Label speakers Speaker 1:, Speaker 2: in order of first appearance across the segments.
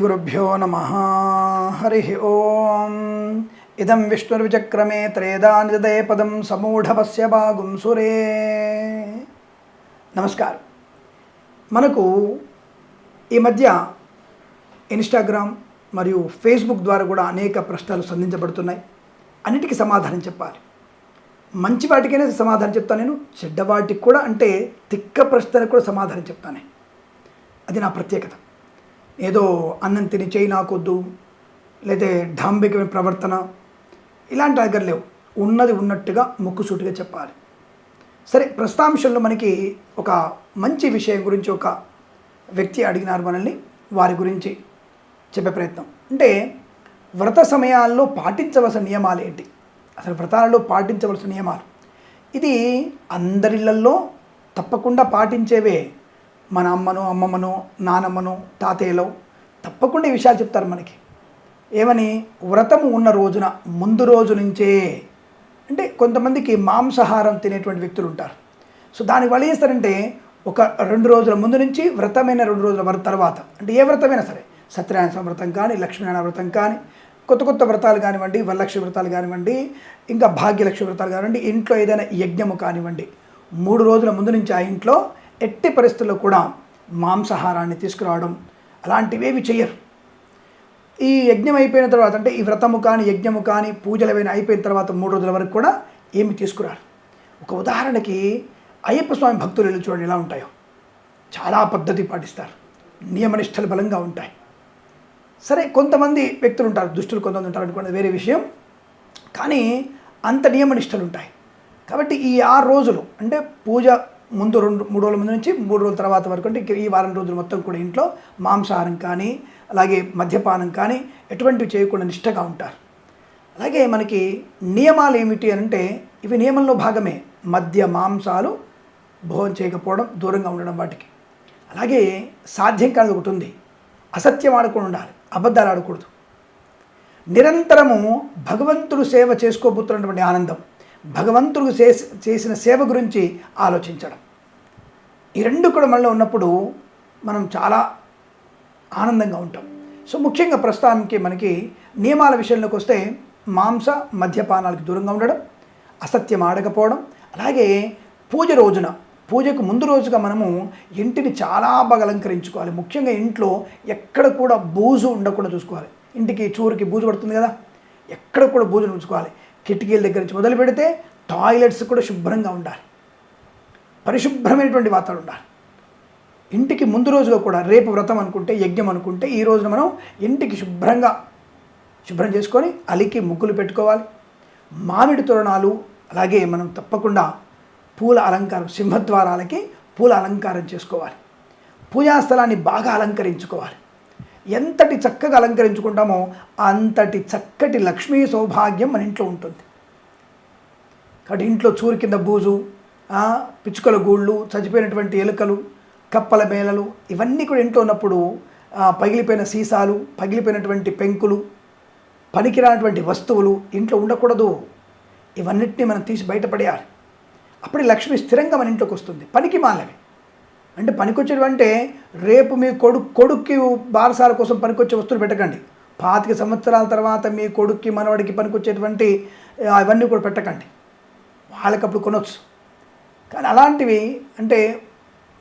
Speaker 1: శ్రీగురుభ్యో నమ హరి ఓం ఇదం విష్ణుర్విచక్రమే త్రేదానిదే పదం సమూఢవస్య బాగుంసురే నమస్కారం మనకు ఈ మధ్య ఇన్స్టాగ్రామ్ మరియు ఫేస్బుక్ ద్వారా కూడా అనేక ప్రశ్నలు సంధించబడుతున్నాయి. అన్నిటికీ సమాధానం చెప్పాలి. మంచి వాటికైనా సమాధానం చెప్తాను నేను చెడ్డ వాటికి కూడా అంటే తిక్క ప్రశ్నలకు కూడా సమాధానం చెప్తాను. అది నా ప్రత్యేకత. ఏదో అన్నం తిని చేయి నాకొద్దు లేదా ఢాంబికమైన ప్రవర్తన ఇలాంటి దగ్గర లేవు. ఉన్నది ఉన్నట్టుగా ముక్కుసూటిగా చెప్పాలి. సరే ప్రస్తాంశంలో మనకి ఒక మంచి విషయం గురించి ఒక వ్యక్తి అడిగినారు మనల్ని వారి గురించి చెప్పే ప్రయత్నం. అంటే వ్రత సమయాల్లో పాటించవలసిన నియమాలు ఏంటి? అసలు వ్రతాలలో పాటించవలసిన నియమాలు. ఇది అందరిళ్ళల్లో తప్పకుండా పాటించేవే మన అమ్మను అమ్మమ్మను నానమ్మను తాతయ్యలో తప్పకుండా ఈ విషయాలు చెప్తారు మనకి. ఏమని? వ్రతము ఉన్న రోజున ముందు రోజు నుంచే అంటే కొంతమందికి మాంసాహారం తినేటువంటి వ్యక్తులు ఉంటారు. సో దాని వల్ల ఏస్తారంటే చేస్తారంటే ఒక రెండు రోజుల ముందు నుంచి వ్రతమైన రెండు రోజుల వరకు తర్వాత అంటే ఏ వ్రతమైనా సరే సత్యనారాయణ వ్రతం కానీ లక్ష్మీనారాయణ వ్రతం కానీ కొత్త కొత్త వ్రతాలు కానివ్వండి వరలక్ష్మి వ్రతాలు కానివ్వండి ఇంకా భాగ్యలక్ష్మి వ్రతాలు కానివ్వండి ఇంట్లో ఏదైనా యజ్ఞము కానివ్వండి మూడు రోజుల ముందు నుంచి ఆ ఇంట్లో ఎట్టి పరిస్థితుల్లో కూడా మాంసాహారాన్ని తీసుకురావడం అలాంటివేవి చేయరు ఈ యజ్ఞం అయిపోయిన తర్వాత అంటే ఈ వ్రతము కానీ యజ్ఞము కానీ పూజలు అయిపోయిన తర్వాత మూడు రోజుల వరకు కూడా ఏమి తీసుకురారు. ఒక ఉదాహరణకి అయ్యప్ప స్వామి భక్తులు వెళ్ళి చూడండి ఎలా ఉంటాయో. చాలా పద్ధతి పాటిస్తారు. నియమనిష్టలు బలంగా ఉంటాయి. సరే కొంతమంది వ్యక్తులు ఉంటారు దుష్టులు కొంతమంది ఉంటారు అనుకున్నది వేరే విషయం. కానీ అంత నియమనిష్టలు ఉంటాయి. కాబట్టి ఈ ఆరు రోజులు అంటే పూజ ముందు రెండు మూడు రోజుల ముందు నుంచి మూడు రోజుల తర్వాత వరకు అంటే ఈ వారం రోజులు మొత్తం కూడా ఇంట్లో మాంసాహారం కానీ అలాగే మద్యపానం కానీ ఎటువంటివి చేయకుండా నిష్టగా ఉంటారు. అలాగే మనకి నియమాలు ఏమిటి అని అంటే ఇవి నియమంలో భాగమే. మద్య మాంసాలు భోజనం చేయకపోవడం దూరంగా ఉండడం వాటికి. అలాగే సాధ్యం కానిది ఒకటి ఉంది. అసత్యం ఆడకుండా ఉండాలి. అబద్ధాలు ఆడకూడదు. నిరంతరము భగవంతుడు సేవ చేసుకోబోతున్నటువంటి ఆనందం. భగవంతుడు చేసిన సేవ గురించి ఆలోచించడం. ఈ రెండు కూడా మనలో ఉన్నప్పుడు మనం చాలా ఆనందంగా ఉంటాం. సో ముఖ్యంగా ప్రస్తుతానికి మనకి నియమాల విషయంలోకి వస్తే మాంస మద్యపానాలకు దూరంగా ఉండడం అసత్యం ఆడకపోవడం అలాగే పూజ రోజున పూజకు ముందు రోజుగా మనము ఇంటిని చాలా బాగా అలంకరించుకోవాలి. ముఖ్యంగా ఇంట్లో ఎక్కడ కూడా బూజు ఉండకుండా చూసుకోవాలి. ఇంటికి చూరుకి బూజు పడుతుంది కదా ఎక్కడ కూడా బూజు ఉంచుకోవాలి. కిటికీల దగ్గర నుంచి మొదలు పెడితే టాయిలెట్స్ కూడా శుభ్రంగా ఉండాలి. పరిశుభ్రమైనటువంటి వాతావరణం ఉండాలి. ఇంటికి ముందు రోజుగా కూడా రేపు వ్రతం అనుకుంటే యజ్ఞం అనుకుంటే ఈ రోజున మనం ఇంటికి శుభ్రంగా శుభ్రం చేసుకొని అలికి ముగ్గులు పెట్టుకోవాలి. మామిడి తోరణాలు అలాగే మనం తప్పకుండా పూల అలంకారం సింహద్వారాలకి పూల అలంకారం చేసుకోవాలి. పూజా స్థలాన్ని బాగా అలంకరించుకోవాలి. ఎంతటి చక్కగా అలంకరించుకుంటామో అంతటి చక్కటి లక్ష్మీ సౌభాగ్యం మన ఇంట్లో ఉంటుంది. కాబట్టి ఇంట్లో చూరు కింద బూజు పిచ్చుకల గూళ్ళు చచ్చిపోయినటువంటి ఎలుకలు కప్పల మేళలు ఇవన్నీ కూడా ఇంట్లో ఉన్నప్పుడు పగిలిపోయిన సీసాలు పగిలిపోయినటువంటి పెంకులు పనికిరానటువంటి వస్తువులు ఇంట్లో ఉండకూడదు. ఇవన్నిటిని మనం తీసి బయటపడేయాలి. అప్పుడే లక్ష్మి స్థిరంగా మన ఇంట్లోకి వస్తుంది. పనికి మాలవి. అంటే పనికొచ్చేటువంటి రేపు మీ కొడుకు కొడుక్కి బారసాల కోసం పనికొచ్చే వస్తువులు పెట్టకండి. పాతిక సంవత్సరాల తర్వాత మీ కొడుక్కి మనవాడికి పనికొచ్చేటువంటి అవన్నీ కూడా పెట్టకండి. వాళ్ళకి అప్పుడు కొనవచ్చు కానీ అలాంటివి అంటే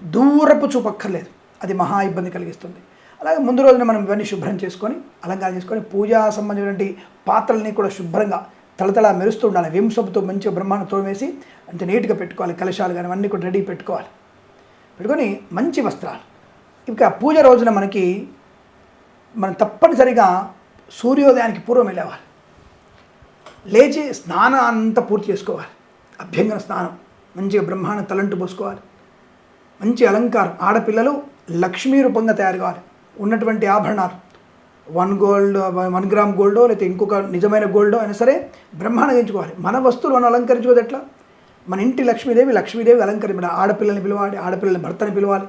Speaker 1: దూరపు చూపక్కర్లేదు. అది మహా ఇబ్బంది కలిగిస్తుంది. అలాగే ముందు రోజున మనం ఇవన్నీ శుభ్రం చేసుకొని అలంకారం చేసుకొని పూజా సంబంధించినటువంటి పాత్రల్ని కూడా శుభ్రంగా తలతల మెరుస్తూ ఉండాలి. వింసపుతో మంచిగా బ్రహ్మాండంతో వేసి అంత నీట్గా పెట్టుకోవాలి. కలశాలు కానీ అన్నీ కూడా రెడీ పెట్టుకోవాలి. పెట్టుకొని మంచి వస్త్రాలు. ఇంకా పూజ రోజున మనకి మనం తప్పనిసరిగా సూర్యోదయానికి పూర్వం వెళ్ళేవాలి లేచి స్నానం అంతా పూర్తి చేసుకోవాలి. అభ్యంగన స్నానం. మంచిగా బ్రహ్మాండ తలంటు పోసుకోవాలి. మంచి అలంకారం. ఆడపిల్లలు లక్ష్మీ రూపంగా తయారు కావాలి. ఉన్నటువంటి ఆభరణాలు. వన్ గోల్డ్ వన్ గ్రామ్ గోల్డో లేకపోతే ఇంకొక నిజమైన గోల్డో అయినా సరే బ్రహ్మాండంగా ఎంచుకోవాలి. మన వస్తువులు మనం అలంకరించుకోదు ఎట్లా? మన ఇంటి లక్ష్మీదేవి లక్ష్మీదేవి అలంకరించడం ఆడపిల్లల్ని పిలవాలి ఆడపిల్లల్ని భర్తని పిలవాలి.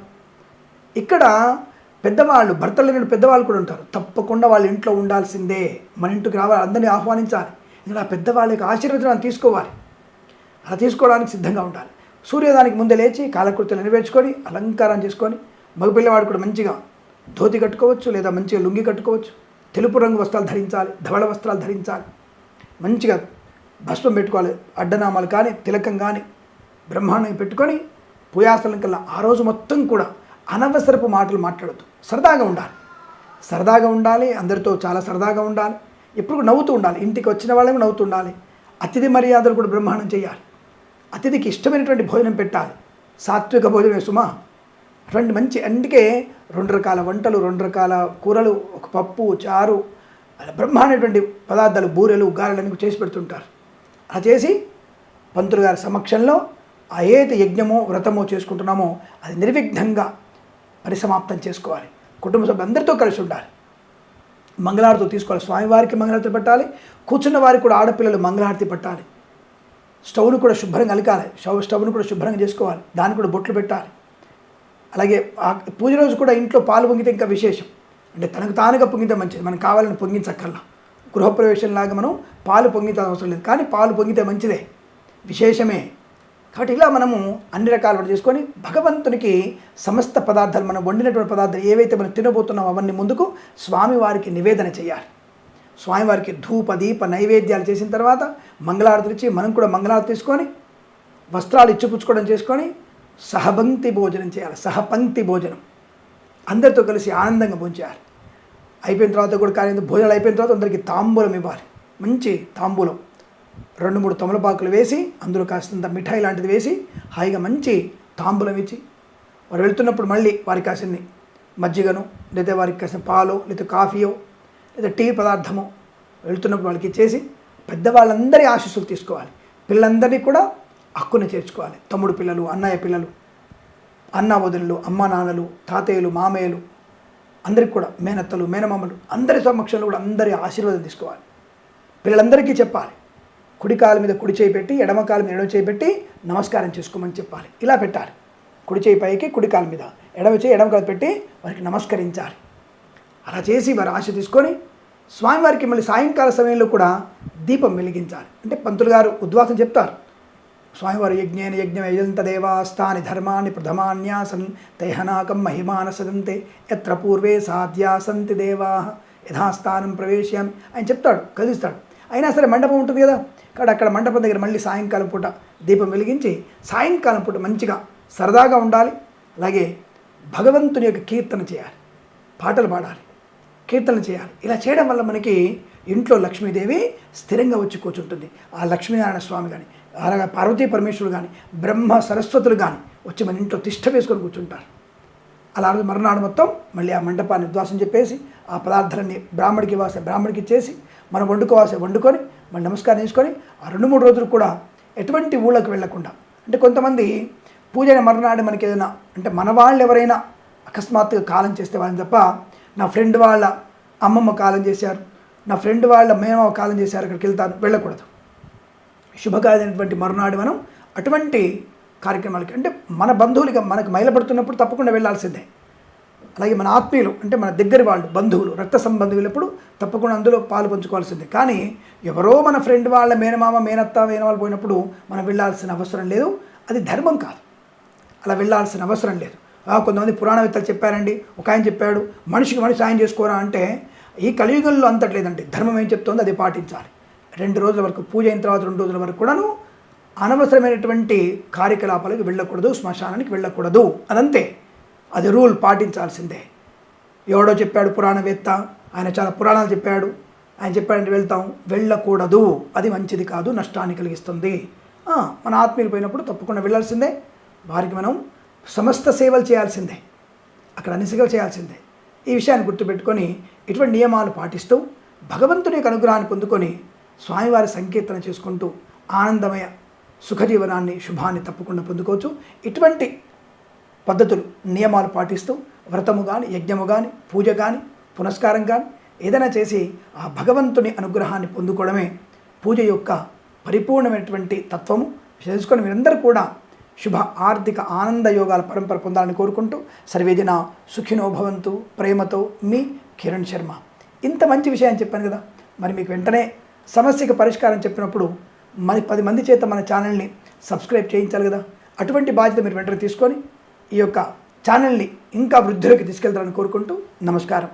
Speaker 1: ఇక్కడ పెద్దవాళ్ళు భర్తలు లేని పెద్దవాళ్ళు కూడా ఉంటారు. తప్పకుండా వాళ్ళ ఇంట్లో ఉండాల్సిందే. మన ఇంటికి రావాలి అందరినీ ఆహ్వానించాలి. ఇంకా పెద్దవాళ్ళకి యొక్క ఆశీర్వచనాన్ని తీసుకోవాలి. అలా తీసుకోవడానికి సిద్ధంగా ఉండాలి. సూర్యోదానికి ముందే లేచి కాలకృత్యాలు నెరవేర్చుకొని అలంకారం చేసుకొని మగపిల్లవాడు కూడా మంచిగా ధోతి కట్టుకోవచ్చు లేదా మంచిగా లుంగి కట్టుకోవచ్చు. తెలుపు రంగు వస్త్రాలు ధరించాలి ధవళ వస్త్రాలు ధరించాలి. మంచిగా భస్మం పెట్టుకోవాలి అడ్డనామాలు కానీ తిలకం కానీ బ్రహ్మాండం పెట్టుకొని పూయాసనం కల్లా ఆ రోజు మొత్తం కూడా అనవసరపు మాటలు మాట్లాడద్దు. సరదాగా ఉండాలి. సరదాగా ఉండాలి అందరితో చాలా సరదాగా ఉండాలి. ఎప్పుడు నవ్వుతూ ఉండాలి. ఇంటికి వచ్చిన వాళ్ళేమో నవ్వుతూ ఉండాలి. అతిథి మర్యాదలు కూడా బ్రహ్మాండం చేయాలి. అతిథికి ఇష్టమైనటువంటి భోజనం పెట్టాలి. సాత్విక భోజనమే సుమా. అటువంటి మంచి అందుకే రెండు రకాల వంటలు రెండు రకాల కూరలు ఒక పప్పు చారు అలా బ్రహ్మాండటువంటి పదార్థాలు బూరెలు గారెలు చేసి పెడుతుంటారు. అలా చేసి పంతులు గారి సమక్షంలో ఆ ఏది యజ్ఞమో వ్రతమో చేసుకుంటున్నామో అది నిర్విఘ్నంగా పరిసమాప్తం చేసుకోవాలి. కుటుంబ సభ్యులందరితో కలిసి ఉండాలి. మంగళారతి తీసుకోవాలి. స్వామివారికి మంగళారతి పెట్టాలి. కూర్చున్న వారికి కూడా ఆడపిల్లలు మంగళారతి పెట్టాలి. స్టవ్ను కూడా శుభ్రంగా అలకాలి. స్టవ్ స్టవ్ను కూడా శుభ్రంగా చేసుకోవాలి. దాన్ని కూడా బొట్లు పెట్టాలి. అలాగే ఆ పూజ రోజు కూడా ఇంట్లో పాలు పొంగితే ఇంకా విశేషం. అంటే తనకు తానుగా పొంగితే మంచిది. మనకు కావాలని పొంగించక్కర్లా. గృహప్రవేశంలాగా మనం పాలు పొంగితే అవసరం లేదు. కానీ పాలు పొంగితే మంచిదే. విశేషమే. కాబట్టి ఇలా మనము అన్ని రకాలు చేసుకొని భగవంతునికి సమస్త పదార్థాలు మనం వండినటువంటి పదార్థాలు ఏవైతే మనం తినబోతున్నామో అవన్నీ ముందుకు స్వామివారికి నివేదన చేయాలి. స్వామివారికి ధూప దీప నైవేద్యాలు చేసిన తర్వాత మంగళారతి ఇచ్చి మనం కూడా మంగళారతి తీసుకొని వస్త్రాలు ఇచ్చిపుచ్చుకోవడం చేసుకొని సహపంక్తి భోజనం చేయాలి. సహపంక్తి భోజనం. అందరితో కలిసి ఆనందంగా భోంచేయాలి. అయిపోయిన తర్వాత కూడా కానీ భోజనాలు అయిపోయిన తర్వాత అందరికీ తాంబూలం ఇవ్వాలి. మంచి తాంబూలం. రెండు మూడు తమలపాకులు వేసి అందులో కాస్తంత మిఠాయి లాంటిది వేసి హాయిగా మంచి తాంబూలం ఇచ్చి వారు వెళ్తున్నప్పుడు మళ్ళీ వారికి కాసింది మజ్జిగను లేదా వారికి కాసిన పాలు లేదా కాఫీయో లేదా టీ పదార్థము వెళ్తున్నప్పుడు వాళ్ళకి ఇచ్చేసి పెద్దవాళ్ళందరి ఆశీస్సులు తీసుకోవాలి. పిల్లలందరినీ కూడా హక్కును చేర్చుకోవాలి. తమ్ముడు పిల్లలు అన్నయ్య పిల్లలు అన్న వదినలు అమ్మ నాన్నలు తాతయ్యలు మామయ్యలు అందరికి కూడా మేనత్తలు మేనమామలు అందరి సమక్షంలో కూడా అందరి ఆశీర్వాదం తీసుకోవాలి. పిల్లలందరికీ చెప్పాలి. కుడి కాలు మీద కుడి చేయి పెట్టి ఎడమ కాలు మీద ఎడమ చేయి పెట్టి నమస్కారం చేసుకోమని చెప్పాలి. ఇలా పెట్టాలి. కుడి చేయి పైకి కుడి కాలు మీద. ఎడమ చేయి ఎడమ కాలు పెట్టి వారికి నమస్కరించాలి. అలా చేసి వారి ఆశ తీసుకొని స్వామివారికి మళ్ళీ సాయంకాల సమయంలో కూడా దీపం వెలిగించాలి. అంటే పంతులు గారు ఉద్వాసం చెప్తారు. స్వామివారు యజ్ఞేన యజ్ఞం యజంత దేవాస్థాని ధర్మాన్ని ప్రథమాన్యాసన్ తైహనాకం మహిమాన సదంతే ఎత్ర పూర్వే సాధ్యాసంతి దేవా యథాస్థానం ప్రవేశామి ఆయన చెప్తాడు కదిలిస్తాడు. అయినా సరే మండపం ఉంటుంది కదా కాబట్టి అక్కడ మండపం దగ్గర మళ్ళీ సాయంకాలం పూట దీపం వెలిగించి సాయంకాలం పూట మంచిగా సరదాగా ఉండాలి. అలాగే భగవంతుని యొక్క కీర్తన చేయాలి. పాటలు పాడాలి. కీర్తనలు చేయాలి. ఇలా చేయడం వల్ల మనకి ఇంట్లో లక్ష్మీదేవి స్థిరంగా వచ్చి కూర్చుంటుంది. ఆ లక్ష్మీనారాయణ స్వామి కానీ అలాగే పార్వతీ పరమేశ్వరుడు కానీ బ్రహ్మ సరస్వతులు కానీ వచ్చి మన ఇంట్లో తిష్ట వేసుకొని కూర్చుంటారు. అలా రోజు మరునాడు మొత్తం మళ్ళీ ఆ మండపాన్ని ఉద్వాసం చెప్పేసి ఆ పదార్థాలన్నీ బ్రాహ్మడికి ఇవ్వాల్సిన బ్రాహ్మడికి ఇచ్చేసి మనం వండుకోవాల్సి వండుకొని మనం నమస్కారం చేసుకొని ఆ రెండు మూడు రోజులు కూడా ఎటువంటి ఊళ్ళకి వెళ్ళకుండా అంటే కొంతమంది పూజైన మరునాడు మనకి ఏదైనా అంటే మన వాళ్ళు ఎవరైనా అకస్మాత్తుగా కాలం చేస్తే వాళ్ళని తప్ప నా ఫ్రెండ్ వాళ్ళ అమ్మమ్మ కాలం చేశారు. నా ఫ్రెండ్ వాళ్ళ మేనమావ కాలం చేశారు. అక్కడికి వెళ్తాను. వెళ్ళకూడదు. శుభకార్యమైనటువంటి మరునాడు మనం అటువంటి కార్యక్రమాలకి అంటే మన బంధువులుగా మనకు మైలపడుతున్నప్పుడు తప్పకుండా వెళ్ళాల్సిందే అలాగే మన ఆత్మీయులు అంటే మన దగ్గర వాళ్ళు బంధువులు రక్త సంబంధువులు ఎప్పుడు తప్పకుండా అందులో పాలు పంచుకోవాల్సిందే. కానీ ఎవరో మన ఫ్రెండ్ వాళ్ళ మేనమామ మేనత్త మేనవాళ్ళు పోయినప్పుడు మనం వెళ్ళాల్సిన అవసరం లేదు. అది ధర్మం కాదు. అలా వెళ్ళాల్సిన అవసరం లేదు. కొంతమంది పురాణవేత్తలు చెప్పారండి. ఒక ఆయన చెప్పాడు మనిషికి మనిషి సాయం చేసుకోరా? అంటే ఈ కలియుగంలో అంతట్లేదండి ధర్మం ఏం చెప్తుందో అది పాటించాలి. రెండు రోజుల వరకు పూజ అయిన తర్వాత రెండు రోజుల వరకు కూడాను అనవసరమైనటువంటి కార్యకలాపాలకు వెళ్ళకూడదు శ్మశానానికి వెళ్ళకూడదు. అదంతే. అది రూల్ పాటించాల్సిందే. ఎవడో చెప్పాడు పురాణవేత్త ఆయన చాలా పురాణాలు చెప్పాడు. ఆయన చెప్పాడంటే వెళ్తాం. వెళ్ళకూడదు. అది మంచిది కాదు నష్టాన్ని కలిగిస్తుంది. మన ఆత్మీయులు పోయినప్పుడు తప్పకుండా వెళ్ళాల్సిందే. వారికి మనం సమస్త సేవలు చేయాల్సిందే. అక్కడ అన్ని సేవలు చేయాల్సిందే. ఈ విషయాన్ని గుర్తుపెట్టుకొని ఇటువంటి నియమాలు పాటిస్తూ భగవంతుని యొక్క అనుగ్రహాన్ని పొందుకొని స్వామివారి సంకీర్తన చేసుకుంటూ ఆనందమయ సుఖజీవనాన్ని శుభాన్ని తప్పకుండా పొందుకోవచ్చు. ఇటువంటి పద్ధతులు నియమాలు పాటిస్తూ వ్రతము కానీ యజ్ఞము కానీ పూజ కానీ పునస్కారం కానీ ఏదైనా చేసి ఆ భగవంతుని అనుగ్రహాన్ని పొందుకోవడమే పూజ యొక్క పరిపూర్ణమైనటువంటి తత్వము. తెలుసుకొని మీరందరూ కూడా శుభ ఆర్థిక ఆనంద యోగాల పరంపర పొందాలని కోరుకుంటూ సర్వేదిన సుఖినో భవంతు. ప్రేమతో మీ కిరణ్ శర్మ. ఇంత మంచి విషయాన్ని చెప్పాను కదా మరి మీకు వెంటనే సమస్యకు పరిష్కారం చెప్పినప్పుడు మరి పది మంది చేత మన ఛానల్ని సబ్స్క్రైబ్ చేయించాలి కదా అటువంటి బాధ్యత మీరు వెంటనే తీసుకొని ఈ యొక్క ఛానల్ని ఇంకా వృద్ధిలోకి తీసుకెళ్తారని కోరుకుంటూ నమస్కారం.